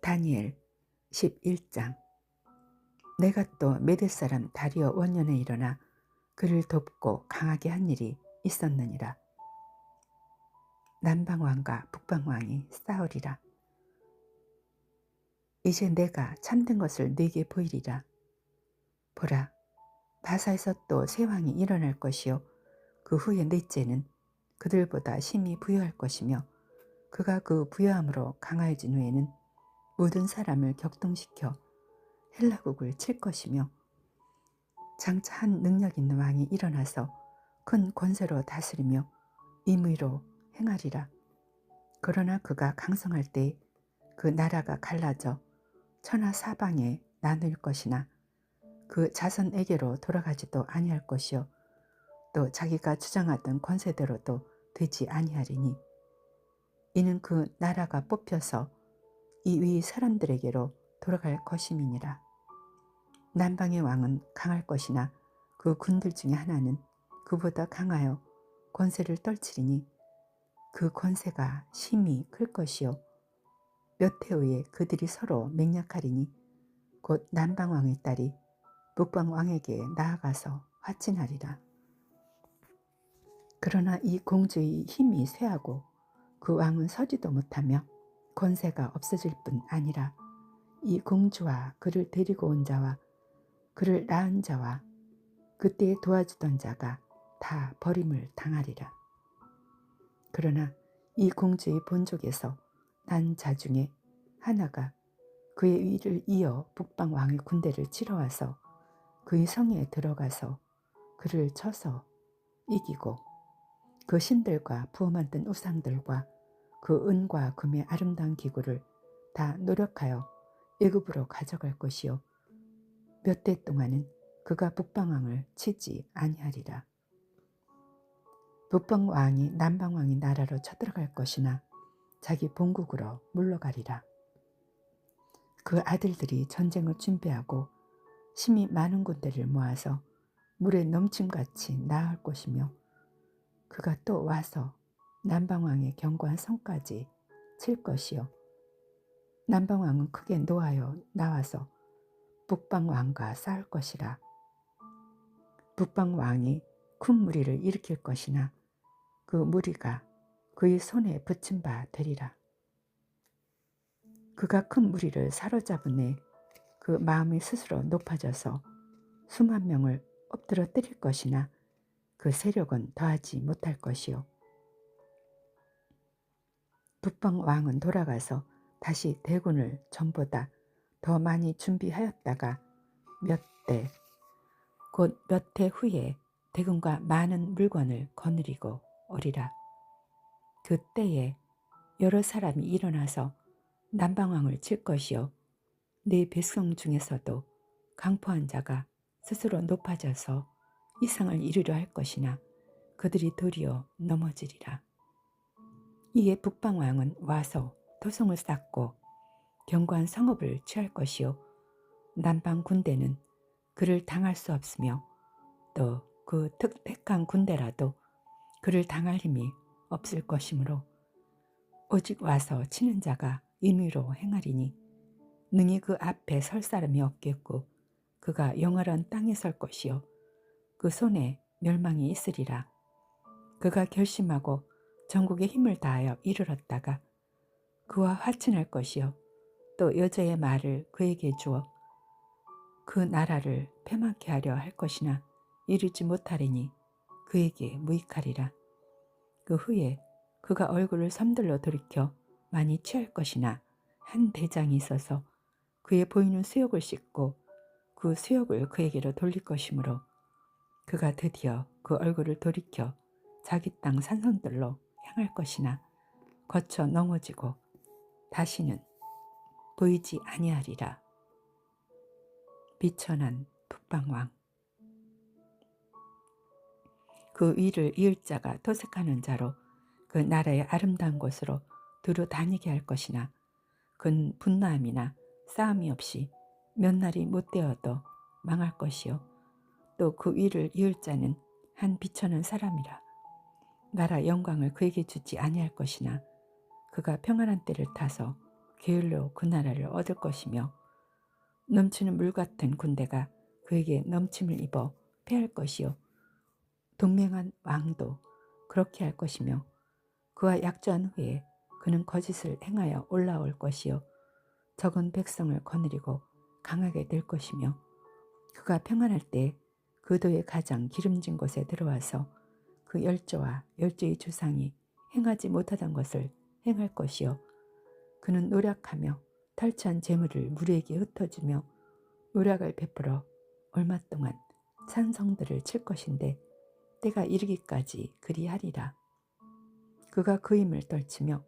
다니엘 11장 내가 또 메대 사람 다리오 원년에 일어나 그를 돕고 강하게 한 일이 있었느니라. 남방왕과 북방왕이 싸우리라. 이제 내가 참된 것을 네게 보이리라. 보라, 바사에서 또새 왕이 일어날 것이요. 그 후에 넷째는 그들보다 심히 부여할 것이며 그가 그 부여함으로 강화해진 후에는 모든 사람을 격동시켜 헬라국을 칠 것이며 장차 한 능력 있는 왕이 일어나서 큰 권세로 다스리며 임의로 행하리라. 그러나 그가 강성할 때 그 나라가 갈라져 천하 사방에 나눌 것이나 그 자손에게로 돌아가지도 아니할 것이요 또 자기가 주장하던 권세대로도 되지 아니하리니 이는 그 나라가 뽑혀서 이 위 사람들에게로 돌아갈 것임이니라. 남방의 왕은 강할 것이나 그 군들 중에 하나는 그보다 강하여 권세를 떨치리니 그 권세가 심히 클 것이요 몇 해 후에 그들이 서로 맹약하리니 곧 남방 왕의 딸이 북방 왕에게 나아가서 화친하리라. 그러나 이 공주의 힘이 쇠하고 그 왕은 서지도 못하며 권세가 없어질 뿐 아니라 이 공주와 그를 데리고 온 자와 그를 낳은 자와 그때 도와주던 자가 다 버림을 당하리라. 그러나 이 공주의 본족에서 난 자 중에 하나가 그의 위를 이어 북방 왕의 군대를 치러 와서 그의 성에 들어가서 그를 쳐서 이기고 그 신들과 부어 만든 우상들과 그 은과 금의 아름다운 기구를 다 노력하여 애굽으로 가져갈 것이요 몇 대 동안은 그가 북방왕을 치지 아니하리라. 북방왕이 남방왕의 나라로 쳐들어갈 것이나 자기 본국으로 물러가리라. 그 아들들이 전쟁을 준비하고 심히 많은 군대를 모아서 물에 넘침같이 나을 것이며 그가 또 와서 남방왕의 견고한 성까지 칠 것이요. 남방왕은 크게 노하여 나와서 북방왕과 싸울 것이라. 북방왕이 큰 무리를 일으킬 것이나 그 무리가 그의 손에 붙임 바 되리라. 그가 큰 무리를 사로잡으네 그 마음이 스스로 높아져서 수만 명을 엎드려 때릴 것이나 그 세력은 더하지 못할 것이요. 북방 왕은 돌아가서 다시 대군을 전보다 더 많이 준비하였다가 몇 대, 곧 몇 해 후에 대군과 많은 물건을 거느리고 오리라. 그때에 여러 사람이 일어나서 남방왕을 칠 것이요. 네 백성 중에서도 강포한 자가 스스로 높아져서 이상을 이루려 할 것이나 그들이 도리어 넘어지리라. 이에 북방왕은 와서 도성을 쌓고 견고한 성읍을 취할 것이요 남방 군대는 그를 당할 수 없으며 또 그 특택한 군대라도 그를 당할 힘이 없을 것이므로 오직 와서 치는 자가 인위로 행하리니 능히 그 앞에 설 사람이 없겠고 그가 영원한 땅에 설 것이요 그 손에 멸망이 있으리라. 그가 결심하고 전국의 힘을 다하여 이르렀다가 그와 화친할 것이요 또 여자의 말을 그에게 주어 그 나라를 패망케 하려 할 것이나 이르지 못하리니 그에게 무익하리라. 그 후에 그가 얼굴을 섬들로 돌이켜 많이 취할 것이나 한 대장이 있어서 그의 보이는 수욕을 씻고 그 수욕을 그에게로 돌릴 것이므로 그가 드디어 그 얼굴을 돌이켜 자기 땅 산성들로 향할 것이나 거쳐 넘어지고 다시는 보이지 아니하리라. 비천한 북방왕 그 위를 이을 자가 토색하는 자로 그 나라의 아름다운 곳으로 두루 다니게 할 것이나 근 분노함이나 싸움이 없이 몇 날이 못 되어도 망할 것이요 또 그 위를 이을 자는 한 비천한 사람이라. 나라 영광을 그에게 주지 아니할 것이나 그가 평안한 때를 타서 게을러 그 나라를 얻을 것이며 넘치는 물 같은 군대가 그에게 넘침을 입어 패할 것이요. 동맹한 왕도 그렇게 할 것이며 그와 약조한 후에 그는 거짓을 행하여 올라올 것이요. 적은 백성을 거느리고 강하게 될 것이며 그가 평안할 때 그도의 가장 기름진 곳에 들어와서 그 열조와 열조의 주상이 행하지 못하던 것을 행할 것이요 그는 노력하며 탈취한 재물을 무리에게 흩어주며 노력을 베풀어 얼마 동안 찬성들을 칠 것인데 때가 이르기까지 그리하리라. 그가 그 힘을 떨치며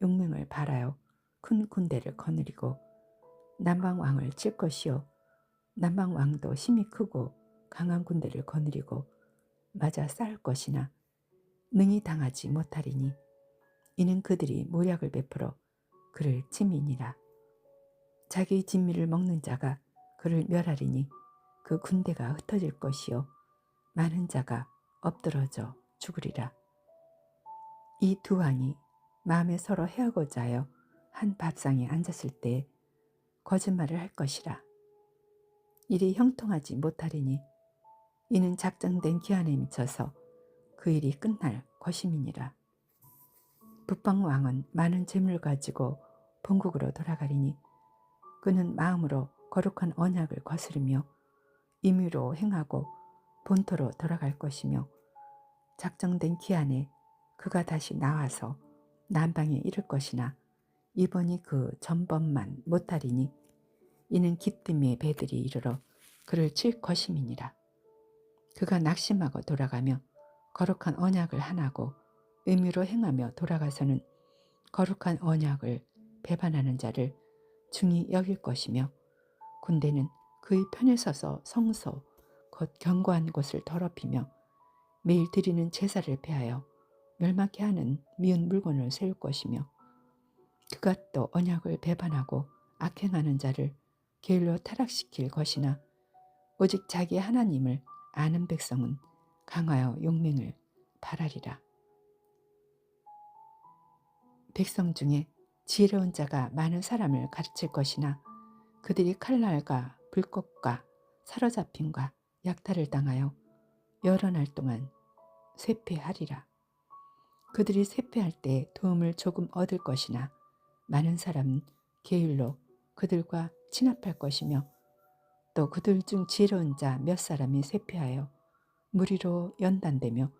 용맹을 발하여 큰 군대를 거느리고 남방 왕을 칠 것이요 남방 왕도 힘이 크고 강한 군대를 거느리고 맞아 싸울 것이나 능히 당하지 못하리니 이는 그들이 모략을 베풀어 그를 침이니라. 자기 진미를 먹는 자가 그를 멸하리니 그 군대가 흩어질 것이요 많은 자가 엎드러져 죽으리라. 이 두 왕이 마음에 서로 헤어고자 하여 한 밥상에 앉았을 때 거짓말을 할 것이라. 일이 형통하지 못하리니 이는 작정된 기한에 미쳐서 그 일이 끝날 것임이니라. 북방 왕은 많은 재물 가지고 본국으로 돌아가리니 그는 마음으로 거룩한 언약을 거스르며 임의로 행하고 본토로 돌아갈 것이며 작정된 기한에 그가 다시 나와서 남방에 이를 것이나 이번이 그 전번만 못하리니 이는 기쁨의 배들이 이르러 그를 칠 것임이니라. 그가 낙심하고 돌아가며 거룩한 언약을 하나고 의미로 행하며 돌아가서는 거룩한 언약을 배반하는 자를 중히 여길 것이며 군대는 그의 편에 서서 성소 곧 견고한 곳을 더럽히며 매일 드리는 제사를 패하여 멸망케 하는 미운 물건을 세울 것이며 그가 또 언약을 배반하고 악행하는 자를 게을러 타락시킬 것이나 오직 자기 하나님을 아는 백성은 강하여 용맹을 바라리라. 백성 중에 지혜로운 자가 많은 사람을 가르칠 것이나 그들이 칼날과 불꽃과 사로잡힘과 약탈을 당하여 여러 날 동안 쇠폐하리라. 그들이 쇠폐할 때 도움을 조금 얻을 것이나 많은 사람은 게을로 그들과 친합할 것이며 또 그들 중 지혜로운 자 몇 사람이 쇠폐하여 무리로 연단되며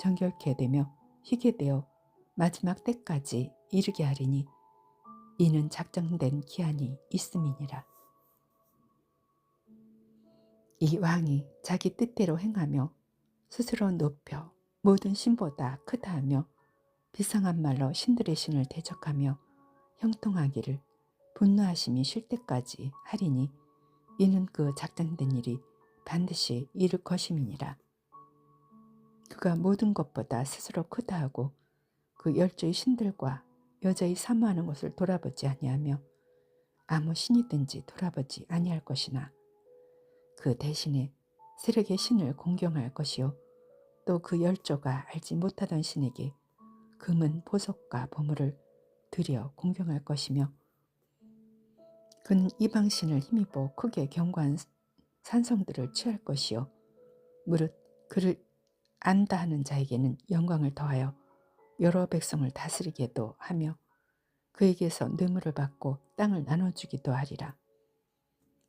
정결케 되며 희게 되어 마지막 때까지 이르게 하리니 이는 작정된 기한이 있음이니라. 이 왕이 자기 뜻대로 행하며 스스로 높여 모든 신보다 크다 하며 비상한 말로 신들의 신을 대적하며 형통하기를 분노하심이 쉴 때까지 하리니 이는 그 작정된 일이 반드시 이룰 것임이니라. 그가 모든 것보다 스스로 크다 하고 그 열조의 신들과 여자의 사모하는 것을 돌아보지 아니하며 아무 신이든지 돌아보지 아니할 것이나 그 대신에 세력의 신을 공경할 것이요 또 그 열조가 알지 못하던 신에게 금은 보석과 보물을 들여 공경할 것이며 그는 이방신을 힘입어 크게 경고한 산성들을 취할 것이요 무릇 그를 안다 하는 자에게는 영광을 더하여 여러 백성을 다스리게도 하며 그에게서 뇌물을 받고 땅을 나눠주기도 하리라.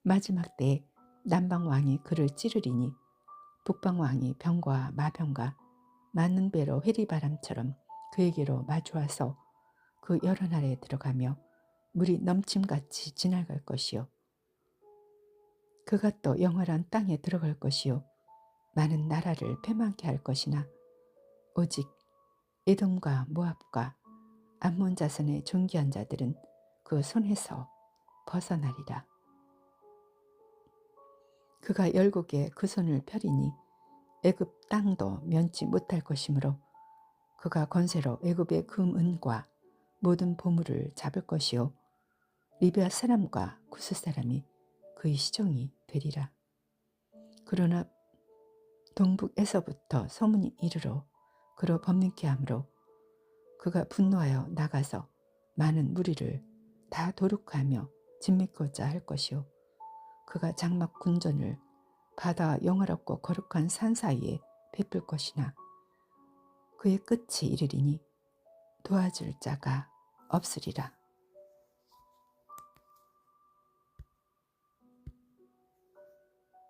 마지막 때에 남방 왕이 그를 찌르리니 북방 왕이 병과 마병과 많은 배로 회리바람처럼 그에게로 마주와서 그 여러 날에 들어가며 물이 넘침같이 지나갈 것이요. 그가 또 영원한 땅에 들어갈 것이요. 많은 나라를 패망케 할 것이나 오직 에돔과 모압과 암몬 자손의 존귀한 자들은 그 손에서 벗어나리라. 그가 열국에 그 손을 펴리니 애굽 땅도 면치 못할 것이므로 그가 건세로 애굽의 금 은과 모든 보물을 잡을 것이요 리비아 사람과 구스 사람이 그의 시종이 되리라. 그러나 동북에서부터 소문이 이르러 그로 범민케 함으로 그가 분노하여 나가서 많은 무리를 다 도륙하며 짓밀고자 할 것이요 그가 장막 군전을 바다와 영화롭고 거룩한 산 사이에 베풀 것이나 그의 끝이 이르리니 도와줄 자가 없으리라.